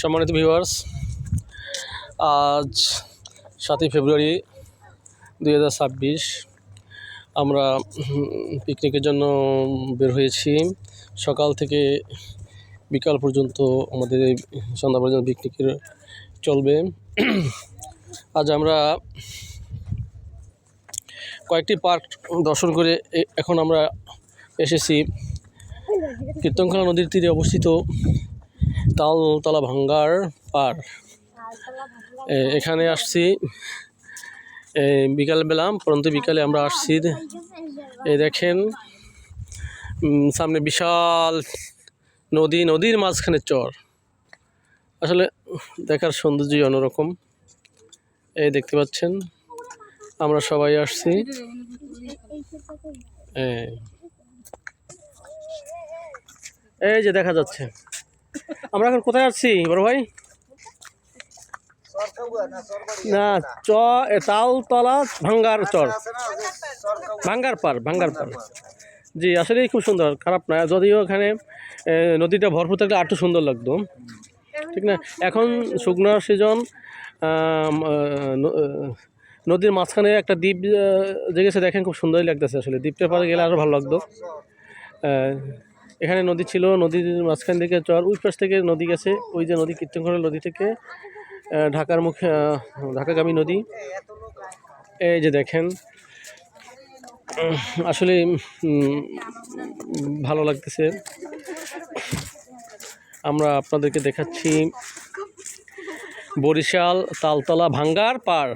সম্মানিত ভিউয়ার্স আজ সাতই ফেব্রুয়ারি দুই হাজার ছাব্বিশ আমরা পিকনিকের জন্য বের হয়েছি। সকাল থেকে বিকাল পর্যন্ত আমাদের এই সন্ধ্যা পর্যন্ত পিকনিকের চলবে। আজ আমরা কয়েকটি পার্ক দর্শন করে এখন আমরা এসেছি। কীর্তনখোলা নদীর তীরে অবস্থিত তালতলা ভাঙ্গার পার। এখানে আসছি। বিকালবেলা, পরন্ত বিকালে আমরা আসছি। এই দেখেন সামনে বিশাল নদী, নদীর মাঝখানে চর। আসলে দেখার সৌন্দর্যই অন্যরকম। এই দেখতে পাচ্ছেন, আমরা সবাই আসছি। এই যে দেখা যাচ্ছে। আমরা এখন কোথায় আসছি বড় ভাই? না, চ তালতলা, ভাঙ্গার চর। ভাঙ্গার পার ভাঙ্গার পার জি, আসলেই খুব সুন্দর, খারাপ না। যদিও এখানে নদীটা ভরপুর থাকলে আরটু সুন্দর লাগতো। ঠিক না? এখন শুকনো সিজন নদীর মাঝখানে একটা দ্বীপ জেগেছে, দেখেন খুব সুন্দরই লাগতেছে আসলে। দ্বীপটা পারে গেলে আরও ভালো লাগতো। এখানে নদী ছিল, নদীর মাঝখান থেকে চর, ওই পাশ থেকে নদী গেছে, ওই যে নদী কীর্তনখোলা নদী থেকে ঢাকার মুখে ঢাকাগামী নদী। এই যে দেখেন আসলে ভালো লাগতেছে। আমরা আপনাদেরকে দেখাচ্ছি বরিশাল তালতলা ভাঙ্গার পার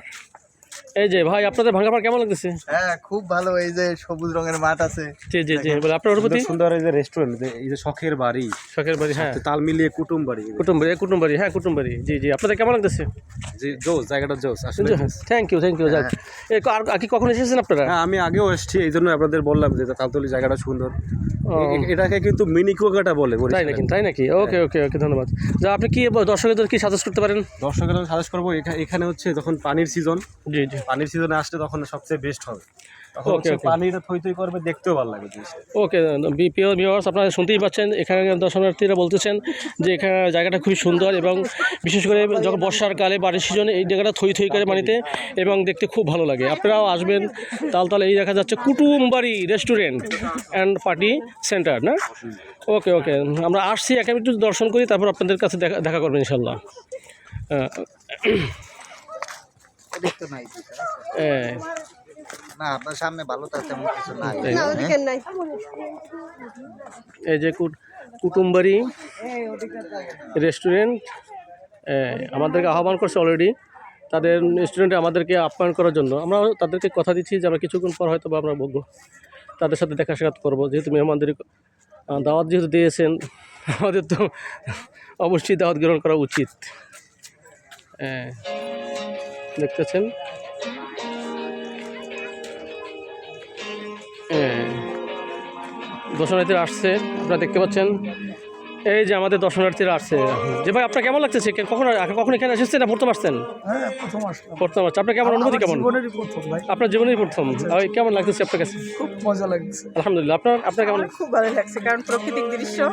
এই যে ভাই আপনাদের ভাঙ্গার পার কেমন লাগতেছে? হ্যাঁ খুব ভালো। এই যে সবুজ রঙের মাঠ আছে। জি জি জি। বলে আপনার অনুভূতি? সুন্দর এই যে রেস্টুরেন্ট এই যে শখের বাড়ি। শখের বাড়ি হ্যাঁ। তাল মিলিয়ে কুটুম বাড়ি। কুটুম্বাড়ি কুটুম্বাড়ি হ্যাঁ কুটুম্বাড়ি জি জি। আপনাদের কেমন লাগতেছে? যে জোস জায়গাটা জোস আসলে থ্যাংক ইউ থ্যাংক ইউ যাক। এ, আর কি কখন এসেছেন আপনারা? হ্যাঁ আমি আগেও এসেছি এই জন্য আপনাদের বললাম যে তালতলি জায়গাটা সুন্দর। এটাকে কিন্তু মিনি কুয়াকাটা বলে তাই নাকি তাই নাকি? ওকে ওকে ওকে ধন্যবাদ। যা আপনি কি দর্শকদের কি সাজেস্ট করতে পারেন? দর্শকেরা সাজেস্ট করব এখা- এখানে হচ্ছে যখন পানির সিজন জি জি। পানির সিজনে আসলে তখন সবচেয়ে বেস্ট হবে। তখন. পানিটা থই থই করবে দেখতেও ভালো লাগে ওকে বিপিও ভিউয়ার্স আপনারা শুনতেই পাচ্ছেন এখানে দর্শনার্থীরা বলতেছেন যে এখানে জায়গাটা খুবই সুন্দর এবং বিশেষ করে যখন বর্ষার কালে বাড়ির সিজনে এই জায়গাটা থই থই করে পানিতে এবং দেখতে খুব ভালো লাগে। আপনারাও আসবেন তালতাল এই দেখা যাচ্ছে Kutumbari restaurant and party centre না? ওকে ওকে আমরা আসছি একে একটু দর্শন করি তারপর আপনাদের কাছে দেখা দেখা করবেন ইনশাল্লাহ। আহ, নাই হ্যাঁ, না আপনার সামনে ভালো তো তেমন কিছু নাই এই যে কুট- কুটুমবাড়ি রেস্টুরেন্ট আমাদেরকে আহ্বান করছে অলরেডি তাদের রেস্টুরেন্টে আমাদেরকে আপ্যায়ন করার জন্য। আমরা তাদেরকে কথা দিচ্ছি যে আমরা কিছুক্ষণ পর হয়তো বা আমরা বলব তাদের সাথে দেখা সাক্ষাৎ করব। যেহেতু মেহমানদের দাওয়াত যেহেতু দিয়েছেন আমাদের তো অবশ্যই দাওয়াত গ্রহণ করা উচিত। হ্যাঁ, দেখতেছেন? হ্যাঁ। দর্শনার্থীরা আসছে আপনারা দেখতে পাচ্ছেন? এই যে আমাদের দর্শনার্থীরা আসছে। যে ভাই আপনার কেমন লাগতেছে? কে- কখন কখন এখানে এসেছেন না প্রথম আসছেন? হ্যাঁ প্রথম আসছে আপনার কেমন অনুভূতি কেমন? জীবনেরই প্রথম ভাই। আপনার জীবনেই প্রথম। কেমন লাগতেছে আপনার কাছে? খুব মজা লাগছে। আলহামদুলিল্লাহ। আপনার আপনার কেমন খুব ভালো লাগছে কারণ প্রাকৃতিক দৃশ্য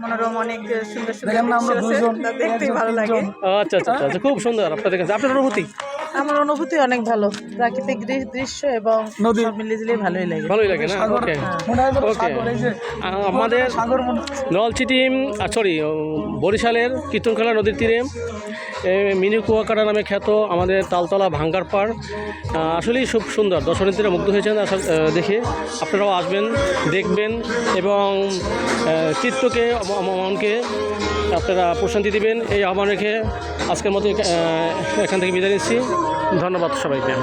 মনোরম অনেক সুন্দর সুন্দর দেখেন না আমরা দৃশ্য আছে। দুজন তা দেখতেই ভালো লাগে। আচ্ছা আচ্ছা আচ্ছা। খুব সুন্দর আপনাদের কাছে। আপনার অনুভূতি? আমার অনুভূতি অনেক ভালো। প্রাকৃতিক দৃশ্য এবং নদী। সব মিলিয়ে ভালোই লাগে। ভালোই লাগে না? ওকে ওকে আমাদের সাগর মনে নলছিটি সরি বরিশালের কীর্তনখোলা নদীর তীরে মিনি কুয়াকাটা নামে খ্যাত আমাদের তালতলা ভাঙ্গার পাড়। আসলেই খুব সুন্দর। দর্শনার্থীরা মুগ্ধ হয়েছেন আসা- দেখে। আপনারাও আসবেন দেখবেন এবং চিত্তকে মনকে আপনারা প্রশান্তি দিবেন এই আহ্বান রেখে আজকের মতো এখান থেকে বিদায় নিচ্ছি। ধন্যবাদ সবাইকে।